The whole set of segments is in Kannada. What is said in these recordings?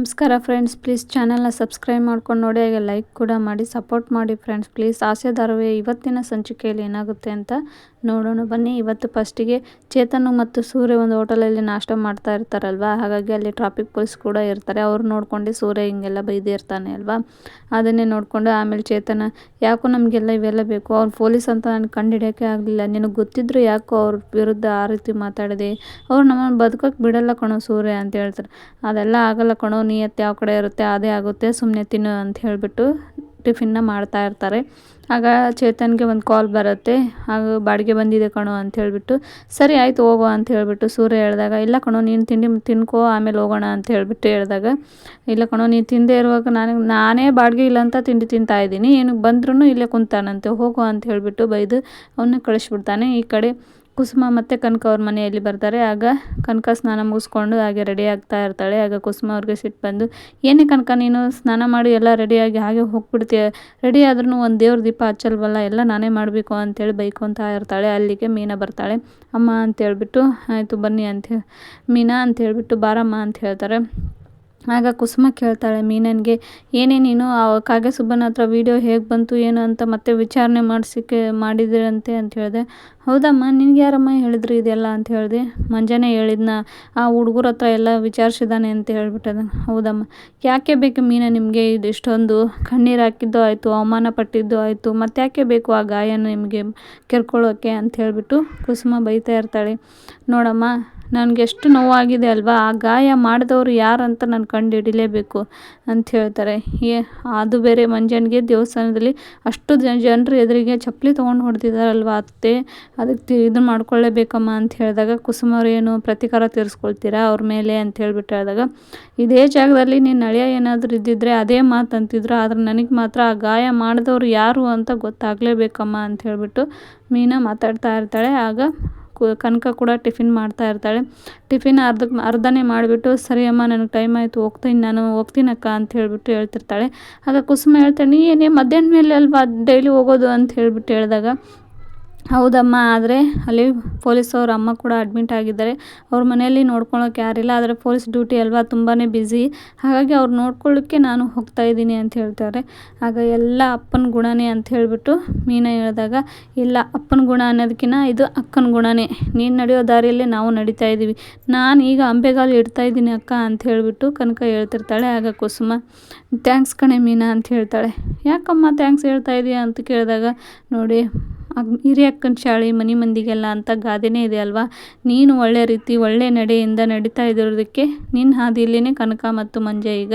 ನಮಸ್ಕಾರ ಫ್ರೆಂಡ್ಸ್ ಪ್ಲೀಸ್ ಚಾನಲ್ನ ಸಬ್ಸ್ಕ್ರೈಬ್ ಮಾಡ್ಕೊಂಡು ನೋಡಿ, ಹಾಗೆ ಲೈಕ್ ಕೂಡ ಮಾಡಿ ಸಪೋರ್ಟ್ ಮಾಡಿ ಫ್ರೆಂಡ್ಸ್ ಪ್ಲೀಸ್ ಆಸೆ ಧಾರಾವಾಹಿ ಇವತ್ತಿನ ಸಂಚಿಕೆಯಲ್ಲಿ ಏನಾಗುತ್ತೆ ಅಂತ ನೋಡೋಣ. ಬನ್ನಿ, ಇವತ್ತು ಫಸ್ಟಿಗೆ ಚೇತನು ಮತ್ತು ಸೂರ್ಯ ಒಂದು ಹೋಟೆಲಲ್ಲಿ ನಾಷ್ಟ ಮಾಡ್ತಾ ಇರ್ತಾರಲ್ವ? ಹಾಗಾಗಿ ಅಲ್ಲಿ ಟ್ರಾಫಿಕ್ ಪೊಲೀಸ್ ಕೂಡ ಇರ್ತಾರೆ. ಅವ್ರು ನೋಡ್ಕೊಂಡು ಸೂರ್ಯ ಹಿಂಗೆಲ್ಲ ಬೈದಿರ್ತಾನೆ ಅಲ್ವಾ? ಅದನ್ನೇ ನೋಡಿಕೊಂಡು ಆಮೇಲೆ ಚೇತನ, ಯಾಕೋ ನಮಗೆಲ್ಲ ಇವೆಲ್ಲ ಬೇಕು? ಅವ್ರು ಪೊಲೀಸ್ ಅಂತ ನಾನು ಕಂಡುಹಿಡಿಯೋಕ್ಕೆ ಆಗಲಿಲ್ಲ. ನಿನಗೆ ಗೊತ್ತಿದ್ರು ಯಾಕೋ ಅವ್ರ ವಿರುದ್ಧ ಆ ರೀತಿ ಮಾತಾಡಿದೆ? ಅವ್ರು ನಮ್ಮನ್ನು ಬದುಕೋಕೆ ಬಿಡಲ್ಲ ಕಣೋ ಸೂರ್ಯ ಅಂತ ಹೇಳ್ತಾರೆ. ಅದೆಲ್ಲ ಆಗಲ್ಲ ಕಣೋ ನಿಯತ್ತು ಯಾವ ಕಡೆ ಇರುತ್ತೆ ಅದೇ ಆಗುತ್ತೆ ಸುಮ್ಮನೆ ತಿನ್ನು ಅಂತ ಹೇಳಿಬಿಟ್ಟು ಟಿಫಿನ್ನ ಮಾಡ್ತಾ ಇರ್ತಾರೆ. ಆಗ ಚೇತನ್ಗೆ ಒಂದು ಕಾಲ್ ಬರುತ್ತೆ, ಆಗ ಬಾಡಿಗೆ ಬಂದಿದೆ ಕಣೋ ಅಂತ ಹೇಳಿಬಿಟ್ಟು, ಸರಿ ಆಯಿತು ಹೋಗೋ ಅಂತ ಹೇಳಿಬಿಟ್ಟು ಸೂರ್ಯ ಹೇಳಿದಾಗ, ಇಲ್ಲ ಕಣೋ, ನೀನು ತಿಂಡಿ ತಿನ್ಕೋ, ಆಮೇಲೆ ಹೋಗೋಣ ಅಂತ ಹೇಳಿಬಿಟ್ಟು ಹೇಳಿದಾಗ, ಇಲ್ಲ ಕಣೋ, ನೀನು ತಿಂದೇ ಇರುವಾಗ ನನಗೆ ನಾನೇ ಬಾಡಿಗೆ ಇಲ್ಲ ಅಂತ ತಿಂಡಿ ತಿಂತಾ ಇದ್ದೀನಿ ಏನಕ್ಕೆ ಬಂದ್ರೂ ಇಲ್ಲೇ ಕುಂತಾನಂತೆ, ಹೋಗೋ ಅಂತ ಹೇಳಿಬಿಟ್ಟು ಬೈದು ಅವನ್ನ ಕಳಿಸ್ಬಿಡ್ತಾನೆ. ಈ ಕಡೆ ಕುಸುಮ ಮತ್ತು ಕನಕ ಅವ್ರ ಮನೆಯಲ್ಲಿ ಬರ್ತಾರೆ. ಆಗ ಕನಕ ಸ್ನಾನ ಮುಗಿಸ್ಕೊಂಡು ಹಾಗೆ ರೆಡಿ ಆಗ್ತಾ ಇರ್ತಾಳೆ. ಆಗ ಕುಸುಮ ಅವ್ರಿಗೆ ಸಿಟ್ಟು ಬಂದು, ಏನೇ ಕನಕ, ನೀನು ಸ್ನಾನ ಮಾಡಿ ಎಲ್ಲ ರೆಡಿಯಾಗಿ ಹಾಗೆ ಹೋಗ್ಬಿಡ್ತೀಯ? ರೆಡಿ ಆದ್ರೂ ಒಂದು ದೇವ್ರ ದೀಪ ಹಚ್ಚಲ್ವಲ್ಲ? ಎಲ್ಲ ನಾನೇ ಮಾಡಬೇಕು ಅಂತೇಳಿ ಬೈಕೊತಾ ಇರ್ತಾಳೆ. ಅಲ್ಲಿಗೆ ಮೀನಾ ಬರ್ತಾಳೆ. ಅಮ್ಮ ಅಂತೇಳ್ಬಿಟ್ಟು ಆಯಿತು ಬನ್ನಿ, ಅಂತ ಮೀನಾ ಅಂತ ಹೇಳ್ಬಿಟ್ಟು, ಬಾರಮ್ಮ, ಅಂತ ಹೇಳ್ತಾರೆ. ಆಗ ಕುಸುಮ ಕೇಳ್ತಾಳೆ, ಮೀನನ್ಗೆ ಏನೇ ನೀನು ಕಾಗೆ ಸುಬ್ಬನ ಹತ್ರ ವೀಡಿಯೋ ಹೇಗೆ ಬಂತು, ಏನು ಅಂತ ಮತ್ತೆ ವಿಚಾರಣೆ ಮಾಡಿಸಿಕೆ, ಮಾಡಿದ್ರಂತೆ ಅಂತ ಹೇಳಿದೆ. ಹೌದಮ್ಮ, ನಿನ್ಗೆ ಯಾರಮ್ಮ ಹೇಳಿದ್ರು ಇದೆಲ್ಲ? ಅಂತ ಹೇಳಿದೆ. ಮಂಜಾನೆ ಹೇಳಿದ್ನ, ಆ ಹುಡುಗರ ಹತ್ರ ಎಲ್ಲ ವಿಚಾರಿಸಿದಾನೆ ಅಂತ ಹೇಳ್ಬಿಟ್ಟದ. ಹೌದಮ್ಮ, ಯಾಕೆ ಬೇಕು ಮೀನ ನಿಮಗೆ? ಇದು ಇಷ್ಟೊಂದು ಕಣ್ಣೀರು ಹಾಕಿದ್ದು ಆಯಿತು, ಅವಮಾನ ಪಟ್ಟಿದ್ದು ಆಯಿತು, ಮತ್ತೆ ಯಾಕೆ ಬೇಕು ಆ ಗಾಯನ ನಿಮಗೆ ಕೆರ್ಕೊಳ್ಳೋಕೆ ಅಂತ ಹೇಳಿಬಿಟ್ಟು ಕುಸುಮ ಬೈತಾ ಇರ್ತಾಳೆ. ನೋಡಮ್ಮ ನನಗೆ ಎಷ್ಟು ನೋವಾಗಿದೆ ಅಲ್ವಾ? ಆ ಗಾಯ ಮಾಡಿದವರು ಯಾರು ಅಂತ ನಾನು ಕಂಡು ಹಿಡಿಲೇಬೇಕು ಅಂತ ಹೇಳ್ತಾರೆ. ಏ, ಅದು ಬೇರೆ ಮಂಜನಿಗೆ ದೇವಸ್ಥಾನದಲ್ಲಿ ಅಷ್ಟು ಜನ ಜನರು ಎದುರಿಗೆ ಚಪ್ಪಲಿ ತೊಗೊಂಡು ಹೊಡೆದಿದ್ದಾರಲ್ವ ಅತ್ತೆ? ಅದಕ್ಕೆ ಇದು ಮಾಡ್ಕೊಳ್ಳೇಬೇಕಮ್ಮ ಅಂತ ಹೇಳಿದಾಗ ಕುಸುಮವ್ರು ಏನು ಪ್ರತಿಕಾರ ತೀರಿಸ್ಕೊಳ್ತೀರಾ ಅವ್ರ ಮೇಲೆ ಅಂತ ಹೇಳಿಬಿಟ್ಟು ಹೇಳಿದಾಗ, ಇದೇ ಜಾಗದಲ್ಲಿ ನೀನು ಅಳಿಯ ಏನಾದರೂ ಇದ್ದಿದ್ರೆ ಅದೇ ಮಾತು ಅಂತಿದ್ರು, ಆದ್ರೆ ನನಗೆ ಮಾತ್ರ ಆ ಗಾಯ ಮಾಡಿದವರು ಯಾರು ಅಂತ ಗೊತ್ತಾಗಲೇಬೇಕಮ್ಮ ಅಂತ ಹೇಳಿಬಿಟ್ಟು ಮೀನಾ ಮಾತಾಡ್ತಾ ಇರ್ತಾಳೆ. ಆಗ ಕನಕ ಕೂಡ ಟಿಫಿನ್ ಮಾಡ್ತಾ ಇರ್ತಾಳೆ. ಟಿಫಿನ್ ಅರ್ಧಕ್ಕೆ ಅರ್ಧನೇ ಮಾಡಿಬಿಟ್ಟು, ಸರಿ ಅಮ್ಮ, ನನಗೆ ಟೈಮ್ ಆಯಿತು, ಹೋಗ್ತೀನಿ, ನಾನು ಹೋಗ್ತೀನಕ್ಕ ಅಂತ ಹೇಳಿಬಿಟ್ಟು ಹೇಳ್ತಿರ್ತಾಳೆ. ಆಗ ಕುಸುಮ ಹೇಳ್ತಾಳೆ, ನೀ ಏನೇ ಮಧ್ಯಾಹ್ನ ಮೇಲೆ ಅಲ್ವಾ ಡೈಲಿ ಹೋಗೋದು? ಅಂತ ಹೇಳಿಬಿಟ್ಟು ಹೇಳಿದಾಗ ಹೌದಮ್ಮ, ಆದರೆ ಅಲ್ಲಿ ಪೊಲೀಸ್ ಅವ್ರ ಅಮ್ಮ ಕೂಡ ಅಡ್ಮಿಟ್ ಆಗಿದ್ದಾರೆ. ಅವ್ರ ಮನೆಯಲ್ಲಿ ನೋಡ್ಕೊಳ್ಳೋಕೆ ಯಾರಿಲ್ಲ, ಆದರೆ ಪೊಲೀಸ್ ಡ್ಯೂಟಿ ಅಲ್ವಾ ತುಂಬಾ ಬ್ಯುಸಿ ಹಾಗಾಗಿ ಅವ್ರು ನೋಡ್ಕೊಳ್ಳೋಕ್ಕೆ ನಾನು ಹೋಗ್ತಾ ಇದ್ದೀನಿ ಅಂತ ಹೇಳ್ತಾರೆ. ಆಗ ಎಲ್ಲ ಅಪ್ಪನ ಗುಣನೇ ಅಂತ ಹೇಳಿಬಿಟ್ಟು ಮೀನಾ ಹೇಳಿದಾಗ, ಇಲ್ಲ, ಅಪ್ಪನ ಗುಣ ಅನ್ನೋದಕ್ಕಿಂತ ಇದು ಅಕ್ಕನ ಗುಣನೇ. ನೀನು ನಡೆಯೋ ದಾರಿಯಲ್ಲೇ ನಾವು ನಡೀತಾ ಇದ್ದೀವಿ ನಾನು ಈಗ ಅಂಬೆಗಾಲು ಇಡ್ತಾ ಇದ್ದೀನಿ ಅಕ್ಕ ಅಂತ ಹೇಳಿಬಿಟ್ಟು ಕನಕ ಹೇಳ್ತಿರ್ತಾಳೆ. ಆಗ ಕುಸುಮ ಥ್ಯಾಂಕ್ಸ್ ಕಣೆ ಮೀನಾ ಅಂತ ಹೇಳ್ತಾಳೆ. ಯಾಕಮ್ಮ ಥ್ಯಾಂಕ್ಸ್ ಹೇಳ್ತಾ ಇದೀಯ ಅಂತ ಕೇಳಿದಾಗ, ನೋಡಿ ಹಿರಿಯಕ್ಕನ ಶಾಳಿ ಮನೆ ಮಂದಿಗೆಲ್ಲ ಅಂತ ಗಾದೆನೇ ಇದೆ ಅಲ್ವಾ? ನೀನು ಒಳ್ಳೆ ರೀತಿ, ಒಳ್ಳೆ ನಡೆಯಿಂದ ನಡೀತಾ ಇದ್ದಿರೋದಕ್ಕೆ ನಿನ್ನ ಹಾದಿಯಲ್ಲಿನೇ ಕನಕ ಮತ್ತು ಮಂಜ ಈಗ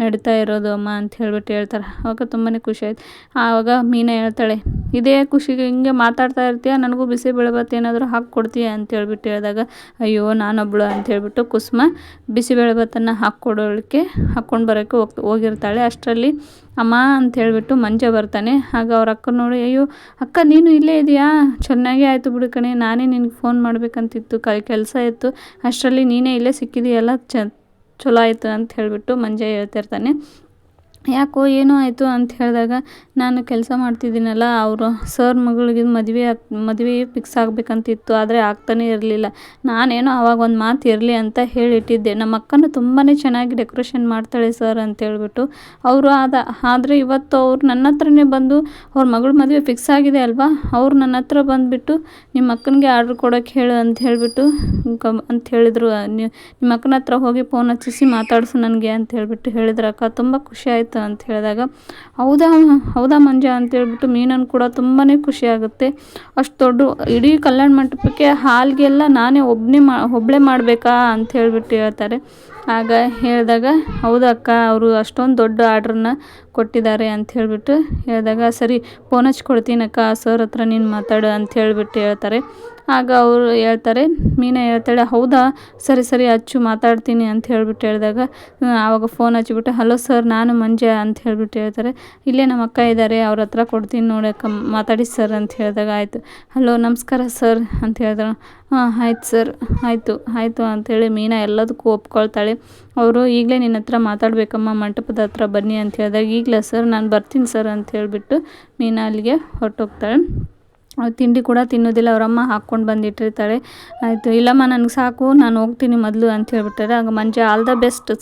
ನಡೀತಾ ಇರೋದು ಅಮ್ಮ ಅಂತ ಹೇಳ್ಬಿಟ್ಟು ಹೇಳ್ತಾರೆ. ಅವಾಗ ತುಂಬಾ ಖುಷಿ ಆಯ್ತು. ಆವಾಗ ಮೀನಾ ಹೇಳ್ತಾಳೆ, ಇದೇ ಖುಷಿಗೆ ಹಿಂಗೆ ಮಾತಾಡ್ತಾ ಇರ್ತೀಯ? ನನಗೂ ಬಿಸಿ ಬೇಳೆಭಾತ್ ಏನಾದರೂ ಹಾಕಿ ಕೊಡ್ತೀಯ ಅಂತ ಹೇಳ್ಬಿಟ್ಟು ಹೇಳಿದಾಗ, ಅಯ್ಯೋ ನಾನೊಬ್ಳು ಅಂತ ಹೇಳ್ಬಿಟ್ಟು ಕುಸುಮ ಬಿಸಿಬೇಳೆಬಾತನ್ನು ಹಾಕ್ಕೊಡೋಳಕ್ಕೆ ಹಾಕ್ಕೊಂಡು ಬರೋಕ್ಕೆ ಹೋಗ್ತಾ, ಹೋಗಿರ್ತಾಳೆ. ಅಷ್ಟರಲ್ಲಿ ಅಮ್ಮ ಅಂತ ಹೇಳಿಬಿಟ್ಟು ಮಂಜ ಬರ್ತಾನೆ. ಆಗ ಅವ್ರ ಅಕ್ಕ ನೋಡಿ, ಅಯ್ಯೋ, ಅಕ್ಕ ನೀನು ಇಲ್ಲೇ ಇದೆಯಾ? ಚೆನ್ನಾಗೇ ಆಯಿತು ಬಿಡು ಕಣೆ. ನಾನೇ ನಿನಗೆ ಫೋನ್ ಮಾಡಬೇಕಂತಿತ್ತು. ಕ ಕೆಲಸ ಇತ್ತು. ಅಷ್ಟರಲ್ಲಿ ನೀನೇ ಇಲ್ಲೇ ಸಿಕ್ಕಿದೆಯಲ್ಲ? ಚ, ಚಲೋ ಆಯಿತು ಅಂತ ಹೇಳಿಬಿಟ್ಟು ಮಂಜ ಹೇಳ್ತಿರ್ತಾನೆ ಯಾಕೋ ಏನೋ ಆಯಿತು ಅಂತ ಹೇಳಿದಾಗ ನಾನು ಕೆಲಸ ಮಾಡ್ತಿದ್ದೀನಲ್ಲ, ಅವರು ಸರ್ ಮಗಳಿಗೆ ಮದುವೆ ಆಗಿ, ಮದುವೆ ಫಿಕ್ಸ್ ಆಗಬೇಕಂತಿತ್ತು, ಆದರೆ ಆಗ್ತಾನೇ ಇರಲಿಲ್ಲ. ನಾನೇನೋ ಅವಾಗ ಒಂದು ಮಾತು ಇರಲಿ ಅಂತ ಹೇಳಿಟ್ಟಿದ್ದೆ. ನಮ್ಮ ಅಕ್ಕನೂ ತುಂಬಾ ಚೆನ್ನಾಗಿ ಡೆಕೋರೇಷನ್ ಮಾಡ್ತಾಳೆ ಸರ್ ಅಂತ ಹೇಳ್ಬಿಟ್ಟು, ಅವರು ಆದ, ಆದರೆ ಇವತ್ತು ಅವ್ರು ನನ್ನ ಹತ್ರನೇ ಬಂದು ಅವ್ರ ಮಗಳ ಮದುವೆ ಫಿಕ್ಸ್ ಆಗಿದೆ ಅಲ್ವಾ? ಅವ್ರು ನನ್ನ ಹತ್ರ ಬಂದುಬಿಟ್ಟು ನಿಮ್ಮ ಅಕ್ಕನಿಗೆ ಆರ್ಡ್ರ್ ಕೊಡೋಕ್ಕೆ ಹೇಳು ಅಂತ ಹೇಳಿಬಿಟ್ಟು ಅಂತ ಹೇಳಿದರು. ನಿಮ್ಮ ಅಕ್ಕನ ಹತ್ರ ಹೋಗಿ ಫೋನ್ ಹಚ್ಚಿಸಿ ಮಾತಾಡಿಸು ನನಗೆ ಅಂತ ಹೇಳಿಬಿಟ್ಟು ಹೇಳಿದ್ರು. ಅಕ್ಕ, ತುಂಬ ಖುಷಿ ಆಯಿತು. ಅಂತ ಹೇಳಿದಾಗ, ಹೌದಾ ಹೌದಾ ಮಂಜ ಅಂತ ಹೇಳ್ಬಿಟ್ಟು ಮೀನನ್ನು ಕೂಡ ತುಂಬಾ ಖುಷಿ ಆಗುತ್ತೆ. ಅಷ್ಟು ದೊಡ್ಡ, ಇಡೀ ಕಲ್ಯಾಣ ಮಂಟಪಕ್ಕೆ ಹಾಲ್ಗೆಲ್ಲ ನಾನೇ ಒಬ್ಬನೇ ಮಾ ಒಬ್ಬಳೇ ಮಾಡಬೇಕಾ ಅಂತ ಹೇಳ್ಬಿಟ್ಟು ಹೇಳ್ತಾರೆ. ಆಗ ಹೇಳಿದಾಗ ಹೌದಕ್ಕ ಅವರು ಅಷ್ಟೊಂದು ದೊಡ್ಡ ಆರ್ಡ್ರನ್ನ ಕೊಟ್ಟಿದ್ದಾರೆ ಅಂತ ಹೇಳಿಬಿಟ್ಟು ಹೇಳಿದಾಗ, ಸರಿ ಫೋನ್ ಹಚ್ಚಿ ಕೊಡ್ತೀನಕ್ಕ ಸರ್ ಹತ್ರ ನೀನು ಮಾತಾಡು ಅಂತ ಹೇಳಿಬಿಟ್ಟು ಹೇಳ್ತಾರೆ. ಆಗ ಅವರು ಹೇಳ್ತಾರೆ, ಮೀನಾ ಹೇಳ್ತಾಳೆ, ಹೌದಾ, ಸರಿ ಸರಿ ಹಚ್ಚು ಮಾತಾಡ್ತೀನಿ ಅಂತ ಹೇಳಿಬಿಟ್ಟು ಹೇಳಿದಾಗ ಆವಾಗ ಫೋನ್ ಹಚ್ಚಿಬಿಟ್ಟು, ಹಲೋ ಸರ್ ನಾನು ಮಂಜ ಅಂತ ಹೇಳಿಬಿಟ್ಟು ಹೇಳ್ತಾರೆ. ಇಲ್ಲೇ ನಮ್ಮ ಅಕ್ಕ ಇದ್ದಾರೆ, ಅವ್ರ ಹತ್ರ ಕೊಡ್ತೀನಿ ನೋಡಕ್ಕ ಮಾತಾಡಿ ಸರ್ ಅಂತ ಹೇಳಿದಾಗ ಆಯಿತು. ಹಲೋ, ನಮಸ್ಕಾರ ಸರ್ ಅಂತ ಹೇಳಿದ್ರು. ಹಾಂ, ಆಯ್ತು ಸರ್ ಆಯಿತು ಆಯಿತು ಅಂಥೇಳಿ ಮೀನಾ ಎಲ್ಲದಕ್ಕೂ ಒಪ್ಕೊಳ್ತಾಳೆ. ಅವರು ಈಗಲೇ ನಿನ್ನ ಹತ್ರ ಮಾತಾಡಬೇಕಮ್ಮ, ಮಂಟಪದ ಹತ್ರ ಬನ್ನಿ ಅಂತ ಹೇಳಿದಾಗ, ಈಗಲೇ ಸರ್, ನಾನು ಬರ್ತೀನಿ ಸರ್ ಅಂತ ಹೇಳಿಬಿಟ್ಟು ಮೀನಾ ಅಲ್ಲಿಗೆ ಹೊರಟೋಗ್ತಾಳೆ. ತಿಂಡಿ ಕೂಡ ತಿನ್ನೋದಿಲ್ಲ ಅವರಮ್ಮ ಹಾಕ್ಕೊಂಡು ಬಂದಿಟ್ಟಿರ್ತಾಳೆ ಆಯಿತು, ಇಲ್ಲಮ್ಮ, ನನಗೆ ಸಾಕು, ನಾನು ಹೋಗ್ತೀನಿ ಮೊದಲು ಅಂತ ಹೇಳ್ಬಿಟ್ಟಾರೆ. ಆಗ ಮಂಜ, ಆಲ್ ದ ಬೆಸ್ಟ್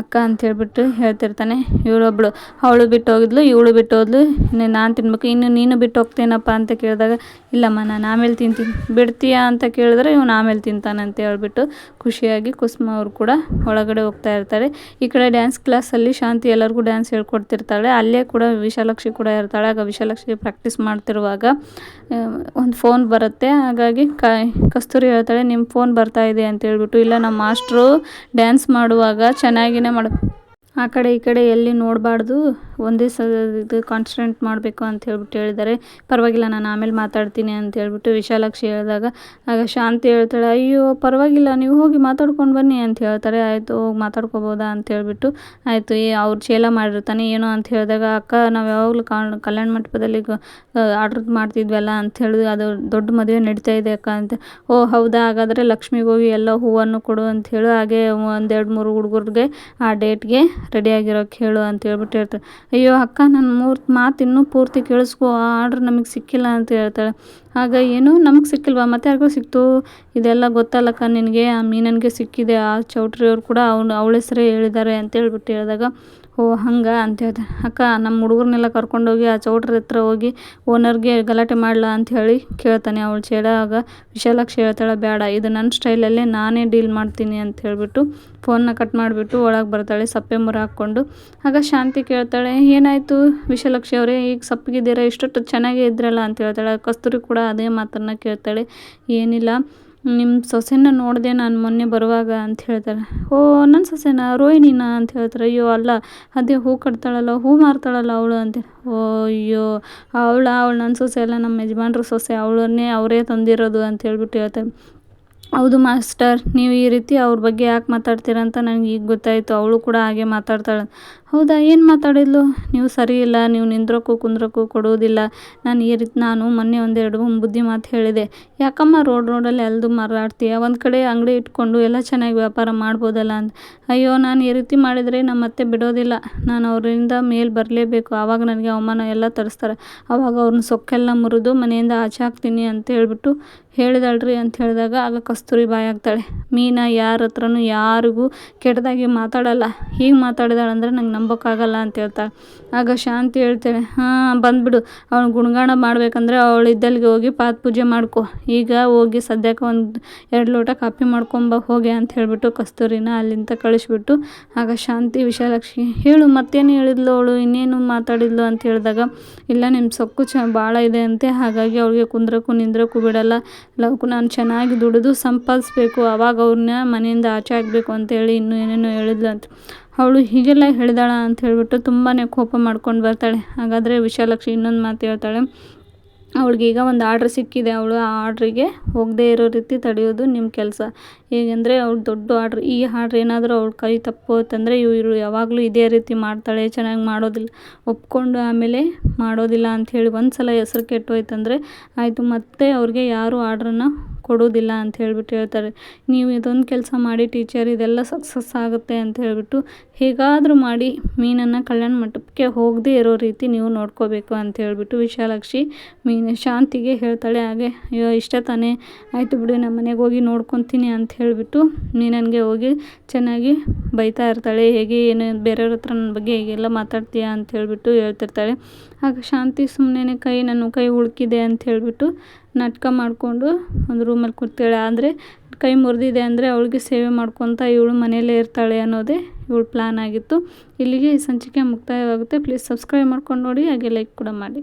ಅಕ್ಕ ಅಂತ ಹೇಳ್ಬಿಟ್ಟು ಹೇಳ್ತಿರ್ತಾನೆ ಇವಳೊಬ್ಳು ಅವಳು ಬಿಟ್ಟು ಹೋಗಿದ್ಲು ಇವಳು ಬಿಟ್ಟು ಹೋದ್ಲು ಇನ್ನು ನಾನು ತಿನ್ಬೇಕು, ಇನ್ನು ನೀನು ಬಿಟ್ಟು ಹೋಗ್ತೇನಪ್ಪ ಅಂತ ಕೇಳಿದಾಗ, ಇಲ್ಲಮ್ಮ, ನಾನು ಆಮೇಲೆ ತಿಂತೀನಿ. ಬಿಡ್ತೀಯಾ ಅಂತ ಕೇಳಿದ್ರೆ ಇವನು ಆಮೇಲೆ ತಿಂತಾನೆ ಅಂತ ಹೇಳ್ಬಿಟ್ಟು ಖುಷಿಯಾಗಿ ಕುಸುಮ ಅವರು ಕೂಡ ಒಳಗಡೆ ಹೋಗ್ತಾ ಇರ್ತಾರೆ. ಈ ಕಡೆ ಡ್ಯಾನ್ಸ್ ಕ್ಲಾಸಲ್ಲಿ ಶಾಂತಿ ಎಲ್ಲರಿಗೂ ಡ್ಯಾನ್ಸ್ ಹೇಳ್ಕೊಡ್ತಿರ್ತಾಳೆ. ಅಲ್ಲೇ ಕೂಡ ವಿಶಾಲಕ್ಷಿ ಕೂಡ ಇರ್ತಾಳೆ. ಆಗ ವಿಶಾಲಕ್ಷಿ ಪ್ರಾಕ್ಟೀಸ್ ಮಾಡ್ತಿರುವಾಗ ಒಂದು ಫೋನ್ ಬರುತ್ತೆ, ಹಾಗಾಗಿ ಕಸ್ತೂರಿ ಹೇಳ್ತಾಳೆ ನಿಮ್ಮ ಫೋನ್ ಬರ್ತಾ ಇದೆ ಅಂತ ಹೇಳ್ಬಿಟ್ಟು, ಇಲ್ಲ, ನಮ್ಮ ಮಾಸ್ಟ್ರು ಡ್ಯಾನ್ಸ್ ಮಾಡುವಾಗ ಚೆನ್ನಾಗಿನೇ ಮಾಡ ಆ ಕಡೆ ಈ ಕಡೆ ಎಲ್ಲಿ ನೋಡಬಾರ್ದು, ಒಂದೇ ಸ ಇದು ಕಾನ್ಸಂಟ್ರೇಟ್ ಮಾಡಬೇಕು ಅಂತ ಹೇಳ್ಬಿಟ್ಟು ಹೇಳಿದ್ದಾರೆ. ಪರವಾಗಿಲ್ಲ, ನಾನು ಆಮೇಲೆ ಮಾತಾಡ್ತೀನಿ ಅಂತ ಹೇಳ್ಬಿಟ್ಟು ವಿಶಾಲಾಕ್ಷಿ ಹೇಳಿದಾಗ, ಆಗ ಶಾಂತಿ ಹೇಳ್ತಾಳೆ, ಅಯ್ಯೋ, ಪರವಾಗಿಲ್ಲ, ನೀವು ಹೋಗಿ ಮಾತಾಡ್ಕೊಂಡು ಬನ್ನಿ ಅಂತ ಹೇಳ್ತಾರೆ. ಆಯಿತು, ಹೋಗಿ ಮಾತಾಡ್ಕೋಬೋದಾ ಅಂತ ಹೇಳ್ಬಿಟ್ಟು, ಆಯಿತು, ಏ, ಅವ್ರು ಚೇಲ ಮಾಡಿರ್ತಾನೆ, ಏನೋ ಅಂತ ಹೇಳಿದಾಗ, ಅಕ್ಕ, ನಾವು ಯಾವಾಗಲೂ ಕಲ್ಯಾಣ ಮಂಟಪದಲ್ಲಿ ಆರ್ಡ್ರ್ ಮಾಡ್ತಿದ್ವಲ್ಲ ಅಂತ ಹೇಳಿದ್ವಿ ಅದು ದೊಡ್ಡ ಮದುವೆ ನಡೀತಾ ಇದೆ ಅಕ್ಕ ಅಂತ. ಓ, ಹೌದಾ, ಹಾಗಾದರೆ ಲಕ್ಷ್ಮಿಗೆ ಹೋಗಿ ಎಲ್ಲ ಹೂವನ್ನು ಕೊಡು ಅಂತ ಹೇಳು. ಹಾಗೆ ಒಂದೆರಡು ಮೂರು ಹುಡುಗರಿಗೆ ಆ ಡೇಟ್ಗೆ ರೆಡಿಯಾಗಿರೋಕ್ಕೆ ಹೇಳು ಅಂತ ಹೇಳ್ಬಿಟ್ಟು ಹೇಳ್ತಾರೆ ಅಯ್ಯೋ ಅಕ್ಕ ನನ್ನ ಮೂರು ಮಾತು ಇನ್ನೂ ಪೂರ್ತಿ ಕೇಳಿಸ್ಕೊ, ಆ ಆರ್ಡ್ರ್ ನಮಗೆ ಸಿಕ್ಕಿಲ್ಲ ಅಂತ ಹೇಳ್ತಾಳೆ. ಆಗ ಏನು? ನಮಗೆ ಸಿಕ್ಕಿಲ್ವಾ? ಮತ್ತೆ ಯಾರಿಗೋ ಸಿಕ್ತು? ಇದೆಲ್ಲ ಗೊತ್ತಲ್ಲಕ್ಕ ನಿನಗೆ, ಆ ಮೀನನಿಗೆ ಸಿಕ್ಕಿದೆ, ಆ ಚೌಟ್ರಿಯವ್ರು ಕೂಡ ಅವ್ನು, ಅವಳ ಹೆಸರೇ ಹೇಳಿದ್ದಾರೆ ಅಂತ ಹೇಳ್ಬಿಟ್ಟು ಹೇಳಿದಾಗ ಓ, ಹಂಗೆ? ಅಂತ ಹೇಳ್ದೆ. ಅಕ್ಕ ನಮ್ಮ ಹುಡುಗರನ್ನೆಲ್ಲ ಕರ್ಕೊಂಡೋಗಿ ಆ ಚೌಟ್ರ ಹತ್ರ ಹೋಗಿ ಓನರ್ಗೆ ಗಲಾಟೆ ಮಾಡಲಾ ಅಂತ ಹೇಳಿ ಕೇಳ್ತಾನೆ ಅವಳು. ಆಗ ವಿಶಾಲಾಕ್ಷಿ ಹೇಳ್ತಾಳೆ ಬೇಡ ಇದು ನನ್ನ ಸ್ಟೈಲಲ್ಲೇ ನಾನೇ ಡೀಲ್ ಮಾಡ್ತೀನಿ ಅಂತ ಹೇಳಿಬಿಟ್ಟು ಫೋನ್ನ ಕಟ್ ಮಾಡಿಬಿಟ್ಟು ಒಳಗೆ ಬರ್ತಾಳೆ, ಸಪ್ಪೆ ಮುರ ಹಾಕ್ಕೊಂಡು. ಆಗ ಶಾಂತಿ ಕೇಳ್ತಾಳೆ, ಏನಾಯಿತು ವಿಶಾಲಕ್ಷಿ ಅವರೇ, ಈಗ ಸಪ್ಪಗಿದ್ದೀರಾ? ಇಷ್ಟೊತ್ತು ಚೆನ್ನಾಗೇ ಇದ್ರಲ್ಲ? ಅಂತ ಹೇಳ್ತಾಳೆ. ಕಸ್ತೂರಿ ಕೂಡ ಅದೇ ಮಾತನ್ನು ಕೇಳ್ತಾಳೆ, ಏನಿಲ್ಲ ನಿಮ್ಮ ಸೊಸೆನ ನೋಡಿದೆ ನಾನು ಮೊನ್ನೆ ಬರುವಾಗ ಅಂತ ಹೇಳ್ತಾರೆ, ಓ ನನ್ನ ಸೊಸೆನ? ರೋಹಿಣಿನ? ಅಂತ ಹೇಳ್ತಾರೆ, ಅಯ್ಯೋ, ಅಲ್ಲ, ಅದೇ ಹೂ ಕಟ್ತಾಳಲ್ಲ, ಹೂ ಮಾರ್ತಾಳಲ್ಲ ಅವಳು? ಅಂತ ಓ ಅಯ್ಯೋ, ಅವಳ, ಅವಳು ನನ್ನ ಸೊಸೆ ಅಲ್ಲ ನಮ್ಮ ಯಜಮಾನ್ರ ಸೊಸೆ, ಅವಳನ್ನೇ ಅವರೇ ತಂದಿರೋದು ಅಂತ ಹೇಳ್ಬಿಟ್ಟು ಹೇಳ್ತಾರೆ. ಹೌದು ಮಾಸ್ಟರ್, ನೀವು ಈ ರೀತಿ ಅವ್ರ ಬಗ್ಗೆ ಯಾಕೆ ಮಾತಾಡ್ತೀರ ಅಂತ ನನಗೆ ಈಗ ಗೊತ್ತಾಯಿತು, ಅವಳು ಕೂಡ ಹಾಗೆ ಮಾತಾಡ್ತಾಳೆ ಹೌದಾ, ಏನು ಮಾತಾಡಿದ್ಲು? ನೀವು ಸರಿ ಇಲ್ಲ, ನೀವು ನಿಂದ್ರೋಕ್ಕೂ ಕುಂದ್ರಕ್ಕೂ ಕೊಡುವುದಿಲ್ಲ. ನಾನು ಈ ರೀತಿ, ನಾನು ಮೊನ್ನೆ ಒಂದೆರಡು ಬುದ್ಧಿ ಮಾತು ಹೇಳಿದೆ. ಯಾಕಮ್ಮ ರೋಡ್ ರೋಡಲ್ಲಿ ಎಲ್ದು ಮಾರಾಡ್ತೀಯ? ಒಂದು ಕಡೆ ಅಂಗಡಿ ಇಟ್ಕೊಂಡು ಎಲ್ಲ ಚೆನ್ನಾಗಿ ವ್ಯಾಪಾರ ಮಾಡ್ಬೋದಲ್ಲ ಅಂತ ಅಯ್ಯೋ, ನಾನು ಈ ರೀತಿ ಮಾಡಿದರೆ ನಮ್ಮ ಮತ್ತೆ ಬಿಡೋದಿಲ್ಲ. ನಾನು ಅವರಿಂದ ಮೇಲೆ ಬರಲೇಬೇಕು. ಆವಾಗ ನನಗೆ ಅವಮಾನ ಎಲ್ಲ ತರಿಸ್ತಾರೆ. ಆವಾಗ ಅವ್ರನ್ನ ಸೊಕ್ಕೆಲ್ಲ ಮುರಿದು ಮನೆಯಿಂದ ಆಚೆ ಹಾಕ್ತೀನಿ ಅಂತ ಹೇಳಿಬಿಟ್ಟು ಹೇಳಿದಳ್ರಿ ಅಂತ ಹೇಳಿದಾಗ ಆಗ ಕಸ್ತೂರಿ ಬಾಯಿ ಆಗ್ತಾಳೆ ಮೀನಾ ಯಾರ ಹತ್ರನೂ ಯಾರಿಗೂ ಕೆಟ್ಟದಾಗಿ ಮಾತಾಡಲ್ಲ. ಹೀಗೆ ಮಾತಾಡಿದಾಳಂದ್ರೆ ನಂಗೆ ನಂಬೋಕ್ಕಾಗಲ್ಲ ಅಂತ ಹೇಳ್ತಾಳೆ ಆಗ ಶಾಂತಿ ಹೇಳ್ತಾಳೆ ಹಾಂ, ಬಂದ್ಬಿಡು, ಅವನು ಗುಣಗಾನ ಮಾಡಬೇಕಂದ್ರೆ ಅವಳು ಇದ್ದಲ್ಲಿಗೆ ಹೋಗಿ ಪಾದ ಪೂಜೆ ಮಾಡ್ಕೊ, ಈಗ ಹೋಗಿ ಸದ್ಯಕ್ಕೆ ಒಂದು ಎರಡು ಲೋಟ ಕಾಪಿ ಮಾಡ್ಕೊಂಬ, ಹೋಗಿ ಅಂತ ಹೇಳಿಬಿಟ್ಟು ಕಸ್ತೂರಿನ ಅಲ್ಲಿಂದ ಕಳಿಸ್ಬಿಟ್ಟು, ಆಗ ಶಾಂತಿ ವಿಶಾಲಾಕ್ಷಿ, ಹೇಳು, ಮತ್ತೇನು ಹೇಳಿದ್ಲು ಅವಳು, ಇನ್ನೇನು ಮಾತಾಡಿದ್ಲು ಅಂತ ಹೇಳಿದಾಗ, ಇಲ್ಲ ನಿಮ್ಮ ಸೊಕ್ಕು ಚ ಭಾಳ ಇದೆ ಅಂತೆ, ಹಾಗಾಗಿ ಅವಳಿಗೆ ಕುಂದ್ರಕ್ಕೂ ನಿಂದ್ರಕ್ಕೂ ಬಿಡಲ್ಲ, ಲವ್ಕು ನಾನು ಚೆನ್ನಾಗಿ ದುಡಿದು ಸಂಪಾದಿಸ್ಬೇಕು, ಅವಾಗ ಅವ್ರನ್ನ ಮನೆಯಿಂದ ಆಚೆ ಆಗಬೇಕು ಅಂತೇಳಿ ಇನ್ನೂ ಏನೇನೋ ಹೇಳಿದ್ಲು ಅಂತ. ಅವಳು ಹೀಗೆಲ್ಲ ಹೇಳಿದಾಳ ಅಂತ ಹೇಳಿಬಿಟ್ಟು ತುಂಬಾ ಕೋಪ ಮಾಡ್ಕೊಂಡು ಬರ್ತಾಳೆ. ಹಾಗಾದರೆ ವಿಶಾಲಕ್ಷಿ ಇನ್ನೊಂದು ಮಾತು ಹೇಳ್ತಾಳೆ. ಅವಳಿಗೀಗ ಒಂದು ಆರ್ಡ್ರ್ ಸಿಕ್ಕಿದೆ. ಅವಳು ಆ ಆರ್ಡ್ರಿಗೆ ಹೋಗದೇ ಇರೋ ರೀತಿ ತಡೆಯೋದು ನಿಮ್ಮ ಕೆಲಸ. ಹೇಗೆಂದರೆ ಅವಳು ದೊಡ್ಡ ಆರ್ಡ್ರ್ ಈ ಆರ್ಡ್ರ್ ಏನಾದರೂ ಅವ್ಳ ಕೈ ತಪ್ಪೋತಂದರೆ ಇವರು ಯಾವಾಗಲೂ ಇದೇ ರೀತಿ ಮಾಡ್ತಾಳೆ. ಚೆನ್ನಾಗಿ ಮಾಡೋದಿಲ್ಲ. ಒಪ್ಕೊಂಡು ಆಮೇಲೆ ಮಾಡೋದಿಲ್ಲ ಅಂಥೇಳಿ ಒಂದು ಸಲ ಹೆಸ್ರು ಕೆಟ್ಟೋಯ್ತಂದರೆ ಆಯಿತು. ಮತ್ತೆ ಅವ್ರಿಗೆ ಯಾರೂ ಆರ್ಡ್ರನ್ನ ಕೊಡೋದಿಲ್ಲ ಅಂತ ಹೇಳ್ಬಿಟ್ಟು ಹೇಳ್ತಾರೆ. ನೀವು ಇದೊಂದು ಕೆಲಸ ಮಾಡಿ ಟೀಚರ್ ಇದೆಲ್ಲ ಸಕ್ಸಸ್ ಆಗುತ್ತೆ ಅಂತ ಹೇಳಿಬಿಟ್ಟು ಹೇಗಾದರೂ ಮಾಡಿ ಮೀನನ್ನು ಕಲ್ಯಾಣ ಮಂಟಪಕ್ಕೆ ಹೋಗದೇ ಇರೋ ರೀತಿ ನೀವು ನೋಡ್ಕೋಬೇಕು ಅಂತ ಹೇಳಿಬಿಟ್ಟು ವಿಶಾಲಾಕ್ಷಿ ಮೀನು ಶಾಂತಿಗೆ ಹೇಳ್ತಾಳೆ, ಹಾಗೆ ಅಯ್ಯೋ ಇಷ್ಟ ತಾನೇ, ಆಯಿತು ಬಿಡು ನಮ್ಮ ಮನೆಗೆ ಹೋಗಿ ನೋಡ್ಕೊತೀನಿ ಅಂತ ಹೇಳಿಬಿಟ್ಟು ಮೀನನಿಗೆ ಹೋಗಿ ಚೆನ್ನಾಗಿ ಬೈತಾ ಇರ್ತಾಳೆ. ಹೇಗೆ ಏನು ಬೇರೆಯವ್ರ ಹತ್ರ ನನ್ನ ಬಗ್ಗೆ ಹೇಗೆಲ್ಲ ಮಾತಾಡ್ತೀಯಾ ಅಂತ ಹೇಳಿಬಿಟ್ಟು ಹೇಳ್ತಿರ್ತಾಳೆ. ಆಗ ಶಾಂತಿ ಸುಮ್ಮನೆ ಕೈ, ನನ್ನ ಕೈ ಉಳುಕಿದೆ ಅಂತ ಹೇಳಿಬಿಟ್ಟು ನಾಟಕ ಮಾಡಿಕೊಂಡು ಒಂದು ರೂಮಲ್ಲಿ ಕೂರ್ತಾಳೆ ಆದರೆ ಕೈ ಮುರಿದಿದೆ ಅಂದರೆ ಅವಳಿಗೆ ಸೇವೆ ಮಾಡ್ಕೊತ ಇವಳು ಮನೆಯಲ್ಲೇ ಇರ್ತಾಳೆ ಅನ್ನೋದೇ ಇವಳು ಪ್ಲ್ಯಾನ್ ಆಗಿತ್ತು. ಇಲ್ಲಿಗೆ ಈ ಸಂಚಿಕೆ ಮುಕ್ತಾಯವಾಗುತ್ತೆ. ಪ್ಲೀಸ್ ಸಬ್ಸ್ಕ್ರೈಬ್ ಮಾಡ್ಕೊಂಡು ನೋಡಿ, ಹಾಗೆ ಲೈಕ್ ಕೂಡ ಮಾಡಿ.